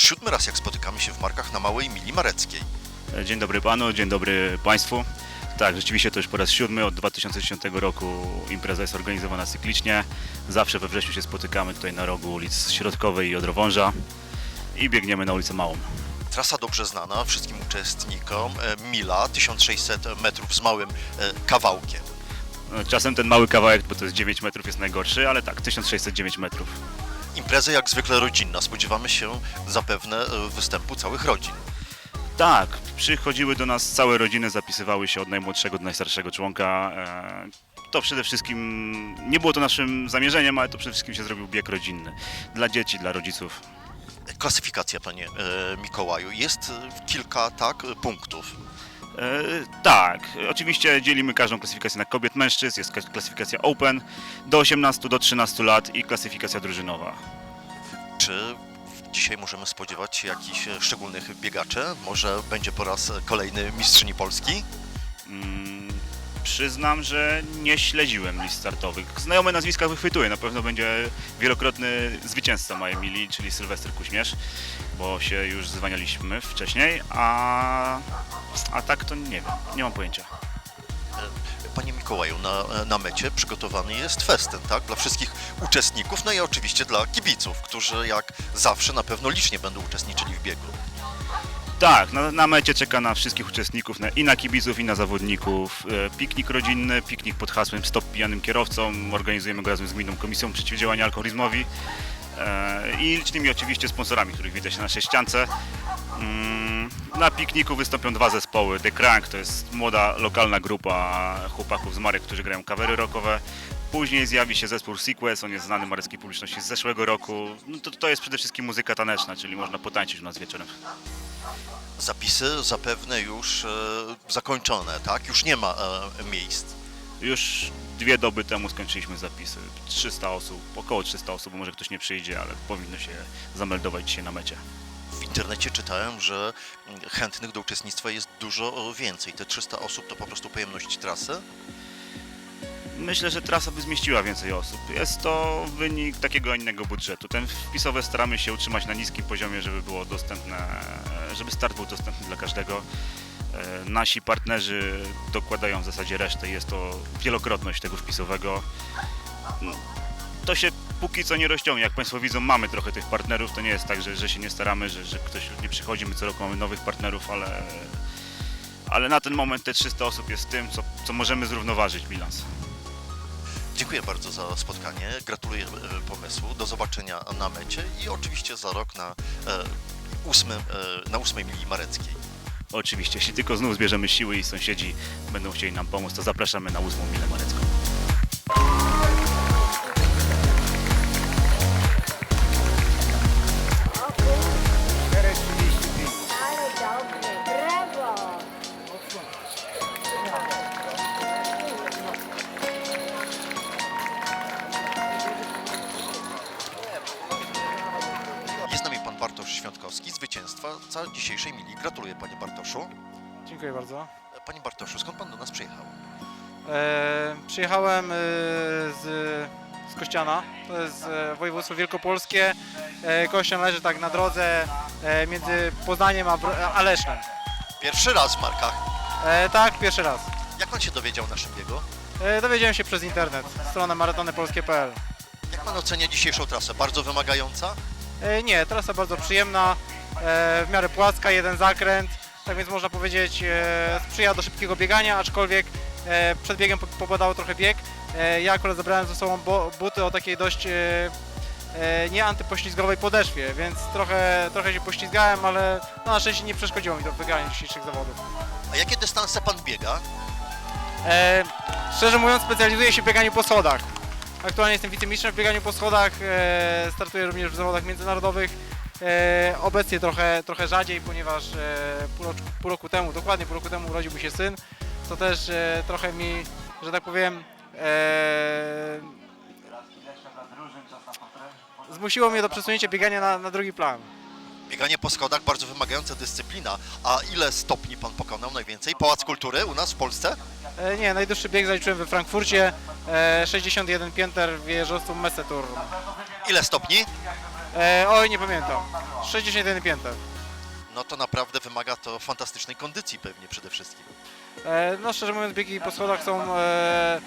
Już siódmy raz jak spotykamy się w Markach na Małej Mili Mareckiej. Dzień dobry panu, dzień dobry państwu. Tak, rzeczywiście to już po raz siódmy od 2010 roku impreza jest organizowana cyklicznie. Zawsze we wrześniu się spotykamy tutaj na rogu ulic Środkowej i Odrowąża i biegniemy na ulicę Małą. Trasa dobrze znana wszystkim uczestnikom, e, Mila 1600 metrów z małym e, kawałkiem. Czasem ten mały kawałek, bo to jest 9 metrów, jest najgorszy, ale tak, 1609 metrów. Impreza jak zwykle rodzinna, spodziewamy się zapewne e, występu całych rodzin. Tak, przychodziły do nas całe rodziny, zapisywały się od najmłodszego do najstarszego członka. E, To przede wszystkim, nie było to naszym zamierzeniem, ale to przede wszystkim się zrobił bieg rodzinny. Dla dzieci, dla rodziców. Klasyfikacja, panie e, Mikołaju, jest kilka tak punktów. E, tak, oczywiście dzielimy każdą klasyfikację na kobiet, mężczyzn, jest klas- klasyfikacja open do 18 do 13 lat i klasyfikacja drużynowa. Czy dzisiaj możemy spodziewać się jakichś szczególnych biegaczy? Może będzie po raz kolejny mistrzyni Polski? Mm, przyznam, że nie śledziłem list startowych. Znajome nazwiska wychwytuję, na pewno będzie wielokrotny zwycięzca mojej mili, czyli Sylwester Kuśmierz, bo się już zwanialiśmy wcześniej, a, a tak to nie wiem, nie mam pojęcia. Panie Mikołaju, na, na mecie przygotowany jest festyn, tak? Dla wszystkich uczestników, no i oczywiście dla kibiców, którzy jak zawsze na pewno licznie będą uczestniczyli w biegu. Tak, na, na mecie czeka na wszystkich uczestników, na, i na kibiców, i na zawodników. E, piknik rodzinny, piknik pod hasłem Stop pijanym kierowcom. Organizujemy go razem z Gminną Komisją Przeciwdziałania Alkoholizmowi e, i licznymi oczywiście sponsorami, których widać na naszej ściance. Mm, Na pikniku wystąpią dwa zespoły. The Crank to jest młoda lokalna grupa chłopaków z Marek, którzy grają kawery rockowe. Później zjawi się zespół Sequence, on jest znany mareckiej publiczności z zeszłego roku. No to, to jest przede wszystkim muzyka taneczna, czyli można potańczyć u nas wieczorem. Zapisy zapewne już e, zakończone, tak? Już nie ma e, miejsc. Już dwie doby temu skończyliśmy zapisy. 300 osób, około 300 osób, może ktoś nie przyjdzie, ale powinno się zameldować dzisiaj na mecie. W internecie czytałem, że mm, chętnych do uczestnictwa jest dużo więcej. Te 300 osób to po prostu pojemność trasy. Myślę, że trasa by zmieściła więcej osób. Jest to wynik takiego innego budżetu. Ten wpisowy staramy się utrzymać na niskim poziomie, żeby było dostępne, żeby start był dostępny dla każdego. E, Nasi partnerzy dokładają w zasadzie resztę. Jest to wielokrotność tego wpisowego. No, To się póki co nie rozciągnie. Jak Państwo widzą, mamy trochę tych partnerów. To nie jest tak, że, że się nie staramy, że, że ktoś nie przychodzi. My co roku mamy nowych partnerów, ale, ale na ten moment te 300 osób jest tym, co, co możemy zrównoważyć bilans. Dziękuję bardzo za spotkanie. Gratuluję e, pomysłu. Do zobaczenia na mecie i oczywiście za rok na, e, ósmym, e, na ósmej mili mareckiej. Oczywiście, jeśli tylko znów zbierzemy siły i sąsiedzi będą chcieli nam pomóc, to zapraszamy na ósmą Milę Marecką. Zwycięstwa dzisiejszej mili. Gratuluję panie Bartoszu. Dziękuję bardzo. Panie Bartoszu, skąd pan do nas przyjechał? E, przyjechałem e, z, z Kościana, to jest e, województwo wielkopolskie. E, Kościan leży tak na drodze e, między Poznaniem a, Bro- a Lesznem. Pierwszy raz w Markach. E, tak, pierwszy raz. Jak pan się dowiedział o naszym biegu? E, dowiedziałem się przez internet, stronę maratonepolskie.pl. Jak pan ocenia dzisiejszą trasę? Bardzo wymagająca? E, nie, trasa bardzo przyjemna, w miarę płaska, jeden zakręt, tak więc można powiedzieć e, sprzyja do szybkiego biegania, aczkolwiek e, przed biegiem po- popadało trochę bieg. E, ja akurat zabrałem ze sobą buty o takiej dość e, e, nie antypoślizgowej podeszwie, więc trochę, trochę się poślizgałem, ale no, na szczęście nie przeszkodziło mi to w wygraniu dzisiejszych zawodów. A jakie dystanse pan biega? E, szczerze mówiąc specjalizuję się w bieganiu po schodach. Aktualnie jestem wicemistrzem w bieganiu po schodach, e, startuję również w zawodach międzynarodowych. E, obecnie trochę, trochę rzadziej, ponieważ e, pół, roku, pół roku temu, dokładnie pół roku temu urodził mi się syn, co też e, trochę mi, że tak powiem, e, zmusiło mnie do przesunięcia biegania na, na drugi plan. Bieganie po schodach, bardzo wymagająca dyscyplina. A ile stopni pan pokonał najwięcej? Pałac Kultury u nas w Polsce? E, nie, najdłuższy bieg zaliczyłem we Frankfurcie, e, 61 pięter w jeżowstwu Messeturm. Ile stopni? E, oj, nie pamiętam. 61 pięter. No to naprawdę wymaga to fantastycznej kondycji pewnie przede wszystkim. E, no szczerze mówiąc biegi po schodach są e,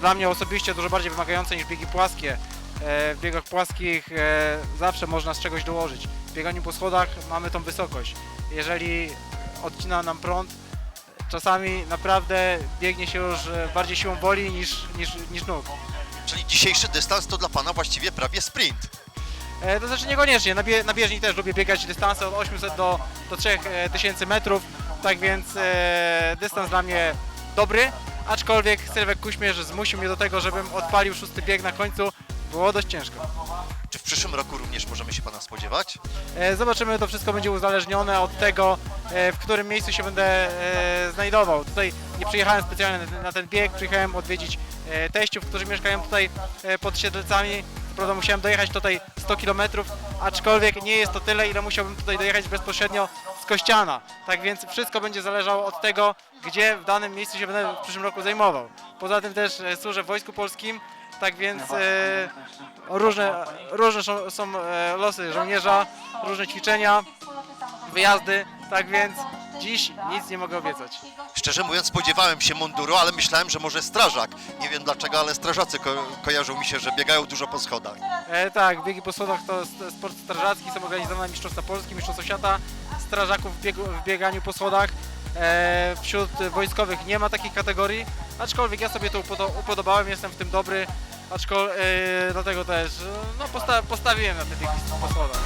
dla mnie osobiście dużo bardziej wymagające niż biegi płaskie. E, w biegach płaskich e, zawsze można z czegoś dołożyć. W bieganiu po schodach mamy tą wysokość. Jeżeli odcina nam prąd, czasami naprawdę biegnie się już e, bardziej siłą woli niż, niż, niż nóg. Czyli dzisiejszy dystans to dla Pana właściwie prawie sprint. E, To znaczy niekoniecznie, na, bie, na bieżni też lubię biegać dystanse od 800 do, do 3000 metrów, tak więc e, dystans dla mnie dobry, aczkolwiek Sylwek Kuśmierz zmusił mnie do tego, żebym odpalił szósty bieg na końcu, było dość ciężko. Czy w przyszłym roku również możemy się Pana spodziewać? E, Zobaczymy, to wszystko będzie uzależnione od tego, e, w którym miejscu się będę e, znajdował. Tutaj nie przyjechałem specjalnie na- na ten bieg, przyjechałem odwiedzić e, teściów, którzy mieszkają tutaj e, pod Siedlcami. Co prawda musiałem dojechać tutaj 100 km, aczkolwiek nie jest to tyle, ile musiałbym tutaj dojechać bezpośrednio z Kościana. Tak więc wszystko będzie zależało od tego, gdzie w danym miejscu się będę w przyszłym roku zajmował. Poza tym też e, służę w Wojsku Polskim, tak więc e, różne, różne są, są e, losy żołnierza, różne ćwiczenia, wyjazdy, tak więc dziś nic nie mogę obiecać. Szczerze mówiąc spodziewałem się munduru, ale myślałem, że może strażak. Nie wiem dlaczego, ale strażacy ko kojarzą mi się, że biegają dużo po schodach. E, tak, biegi po schodach to sport strażacki, są organizowane Mistrzostwa Polski, Mistrzostwa Świata, strażaków w, biegu, w bieganiu po schodach. E, wśród wojskowych nie ma takiej kategorii, aczkolwiek ja sobie to upodo- upodobałem, jestem w tym dobry, aczkolwiek e, dlatego też e, no, posta- postawiłem na te biegi po schodach.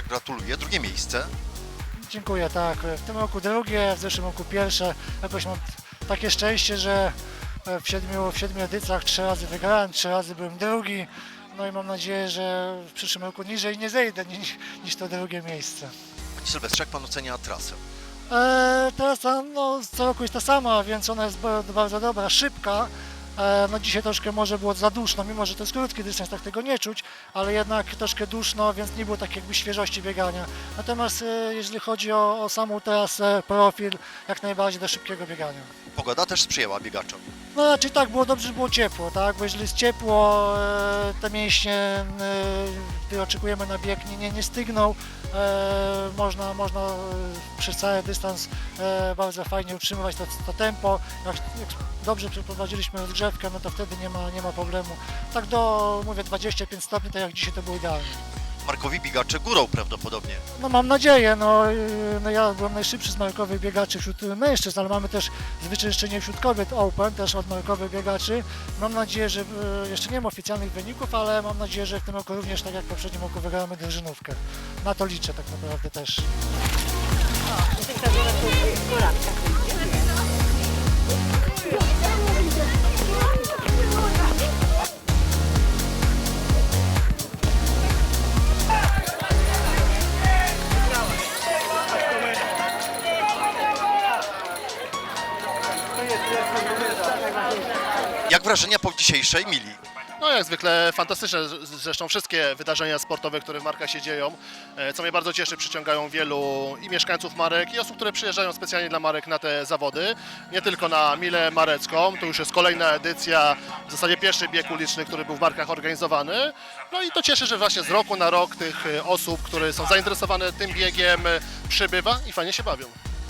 Gratuluję. Drugie miejsce. Dziękuję, tak. W tym roku drugie, w zeszłym roku pierwsze. Jakoś mam takie szczęście, że w siedmiu, w siedmiu edycjach trzy razy wygrałem, trzy razy byłem drugi. No i mam nadzieję, że w przyszłym roku niżej nie zejdę niż, niż to drugie miejsce. Panie Sylwestrze, jak Pan ocenia trasę? E, trasa no, co roku jest ta sama, więc ona jest ba- bardzo dobra, szybka. E, no dzisiaj troszkę może było za duszno, mimo że to jest krótki dystans, tak tego nie czuć, ale jednak troszkę duszno, więc nie było tak jakby świeżości biegania. Natomiast e, jeżeli chodzi o, o samą trasę, profil, jak najbardziej do szybkiego biegania. Pogoda też sprzyjała biegaczom. No raczej tak, było dobrze, że było ciepło, tak, bo jeżeli jest ciepło, e, te mięśnie, e, które oczekujemy na bieg, nie, nie, nie stygną, e, można, można przez cały dystans bardzo fajnie utrzymywać to, to tempo, jak, jak dobrze przeprowadziliśmy rozgrzewkę, no to wtedy nie ma, nie ma problemu. Tak do, mówię, 25 stopni, tak jak dzisiaj to było idealnie. Markowi biegacze górą prawdopodobnie. No mam nadzieję, no, yy, no ja byłem najszybszy z markowych biegaczy wśród mężczyzn, ale mamy też zwyciężenie wśród kobiet Open, też od markowych biegaczy. Mam nadzieję, że yy, jeszcze nie ma oficjalnych wyników, ale mam nadzieję, że w tym roku również, tak jak w poprzednim roku, wygramy drużynówkę. Na to liczę tak naprawdę też. Jak wrażenia po dzisiejszej mili? No jak zwykle fantastyczne, zresztą wszystkie wydarzenia sportowe, które w Markach się dzieją, e, co mnie bardzo cieszy, przyciągają wielu i mieszkańców Marek i osób, które przyjeżdżają specjalnie dla Marek na te zawody, nie tylko na Milę Marecką, to już jest kolejna edycja, w zasadzie pierwszy bieg uliczny, który był w Markach organizowany, no i to cieszy, że właśnie z roku na rok tych e, osób, które są zainteresowane tym biegiem e, przybywa i fajnie się bawią.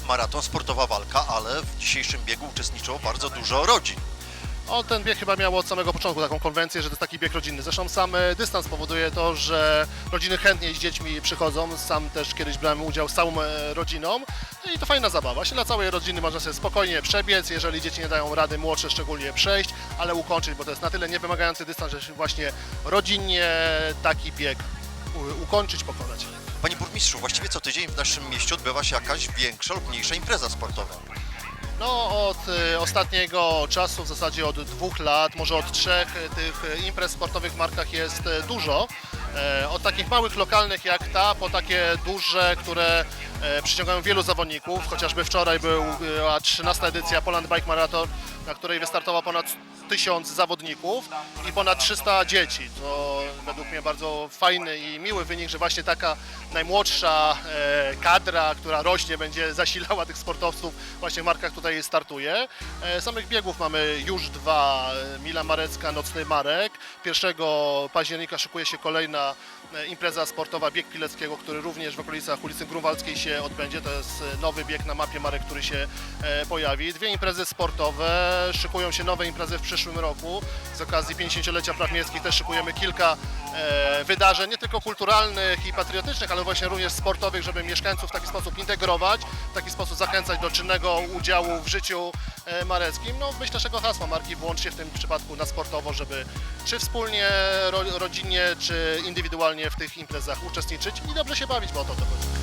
Maraton, sportowa walka, ale w dzisiejszym biegu uczestniczyło bardzo dużo rodzin. O, ten bieg chyba miał od samego początku taką konwencję, że to jest taki bieg rodzinny. Zresztą sam e, dystans powoduje to, że rodziny chętniej z dziećmi przychodzą. Sam też kiedyś brałem udział z całą e, rodziną No i to fajna zabawa. Się dla całej rodziny można sobie spokojnie przebiec, jeżeli dzieci nie dają rady, młodsze szczególnie przejść, ale ukończyć, bo to jest na tyle niewymagający dystans, że właśnie rodzinnie taki bieg ukończyć, pokonać. Panie burmistrzu, właściwie co tydzień w naszym mieście odbywa się jakaś większa lub mniejsza impreza sportowa. No od e, ostatniego czasu, w zasadzie od dwóch lat, może od trzech e, tych e, imprez sportowych w Markach jest dużo. E, Od takich małych, lokalnych jak ta, po takie duże, które e, przyciągają wielu zawodników. Chociażby wczoraj była 13 edycja Poland Bike Marathon, na której wystartowało ponad 1000 zawodników i ponad 300 dzieci. To według mnie bardzo fajny i miły wynik, że właśnie taka najmłodsza e, kadra, która rośnie, będzie zasilała tych sportowców właśnie w markach tutaj startuje. E, Samych biegów mamy już dwa, e, Mila Marecka, Nocny Marek. 1 października szykuje się kolejna impreza sportowa Bieg Pileckiego, który również w okolicach ulicy Grunwaldzkiej się odbędzie. To jest e, nowy bieg na mapie Marek, który się e, pojawi. Dwie imprezy sportowe, szykują się nowe imprezy w przyszłym roku. Z okazji 50-lecia praw miejskich też szykujemy kilka e, wydarzeń, nie tylko kulturalnych i patriotycznych, ale właśnie również sportowych, żeby mieszkańców w taki sposób integrować, w taki sposób zachęcać do czynnego udziału w życiu e, mareckim. No myślę, że tego hasła marki włącznie w tym przypadku na sportowo, żeby czy wspólnie, ro, rodzinnie, czy indywidualnie w tych imprezach uczestniczyć i dobrze się bawić, bo o to to chodzi.